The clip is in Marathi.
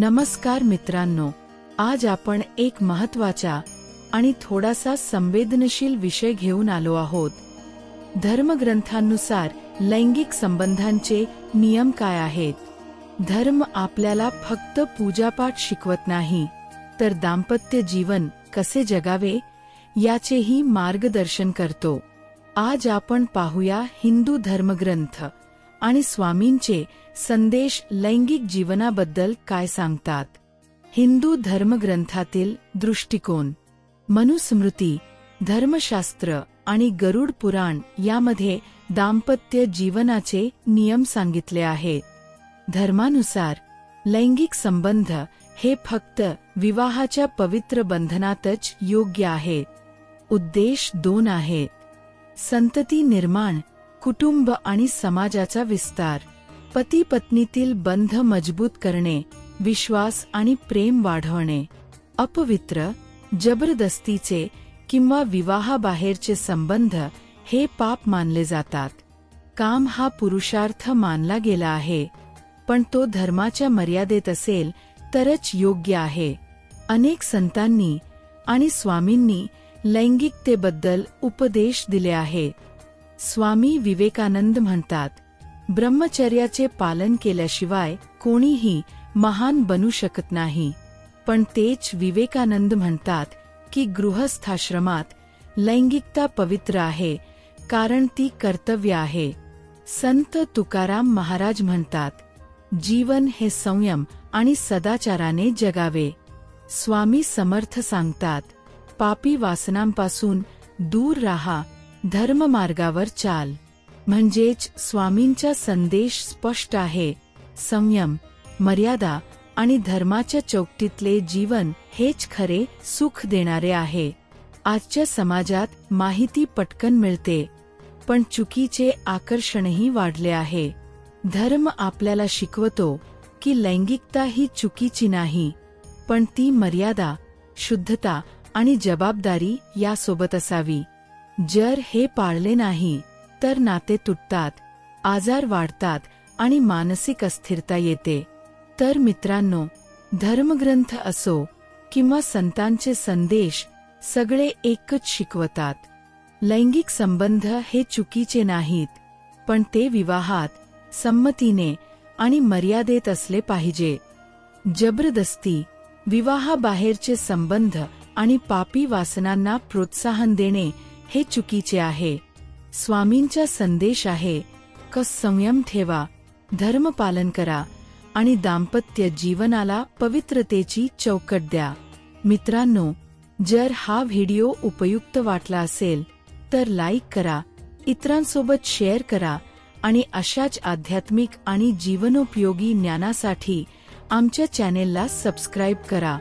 नमस्कार मित्रांनो आज आपण एक महत्त्वाचा आणि थोडासा संवेदनशील विषय घेऊन आलो आहोत. धर्मग्रंथांनुसार लैंगिक संबंधांचे नियम काय आहेत? धर्म आपल्याला फक्त पूजापाठ शिकवत नाही तर दाम्पत्य जीवन कसे जगावे याचेही मार्गदर्शन करतो. आज आपण पाहूया हिंदू धर्मग्रंथ. आणि स्वामींचे संदेश लैंगिक जीवनाबद्दल काय सांगतात? हिंदू धर्मग्रंथातील दृष्टिकोन. मनुस्मृती धर्मशास्त्र आणि गरुड पुराण यामध्ये दाम्पत्य जीवनाचे नियम सांगितले आहेत. धर्मानुसार लैंगिक संबंध हे फक्त विवाहाच्या पवित्र बंधनातच योग्य आहेत. उद्देश दोन आहेत. संतती निर्माण कुटुंब आणि समाजाचा विस्तार. पती पत्नीतील बंध मजबूत करणे विश्वास आणि प्रेम वाढवणे. अपवित्र जबरदस्तीचे किंवा विवाहाबाहेरचे संबंध हे पाप मानले जातात. काम हा पुरुषार्थ मानला गेला आहे. पण तो धर्माच्या मर्यादेत असेल तरच योग्य आहे. अनेक संतांनी आणि स्वामींनी लैंगिकतेबद्दल उपदेश दिले आहे स्वामी विवेकानंद म्हणतात ब्रह्मचर्याचे पालन केल्याशिवाय कोणीही महान बनू शकत नाही. पण तेच विवेकानंद म्हणतात की गृहस्थाश्रमात लैंगिकता पवित्र आहे कारण ती कर्तव्य आहे. संत तुकाराम महाराज म्हणतात जीवन हे संयम आणि सदाचाराने जगावे. स्वामी समर्थ सांगतात पापी वासनांपासून दूर राहा धर्ममार्गावर चाल. म्हणजेच स्वामींचा संदेश स्पष्ट आहे. संयम मर्यादा आणि धर्माच्या चौकटीतले जीवन हेच खरे सुख देणारे आहे. आजच्या समाजात माहिती पटकन मिळते. पण चुकीचे आकर्षणही वाढले आहे. धर्म आपल्याला शिकवतो की लैंगिकता ही चुकीची नाही पण ती मर्यादा शुद्धता आणि जबाबदारी यासोबत असावी. जर हे पाळले नाही तर नाते तुटतात आजार वाढतात आणि मानसिक अस्थिरता येते. तर मित्रांनो धर्मग्रंथ असो किंवा संतांचे संदेश सगळे एकच शिकवतात. लैंगिक संबंध हे चुकीचे नाहीत पण ते विवाहात संमतीने आणि मर्यादेत असले पाहिजे. जबरदस्ती विवाहाबाहेरचे संबंध आणि पापी वासनांना प्रोत्साहन देणे हे चुकीचे आहे. स्वामींचा संदेश आहे. क संयम ठेवा. धर्मपालन करा. आणि दाम्पत्य जीवनाला पवित्रतेची चौकट द्या. मित्रांनो जर हा व्हिडिओ उपयुक्त वाटला असेल तर लाईक करा. इतरांसोबत शेअर करा. आणि अशाच आध्यात्मिक आणि जीवनोपयोगी ज्ञानासाठी आमच्या चॅनेलला सबस्क्राईब करा.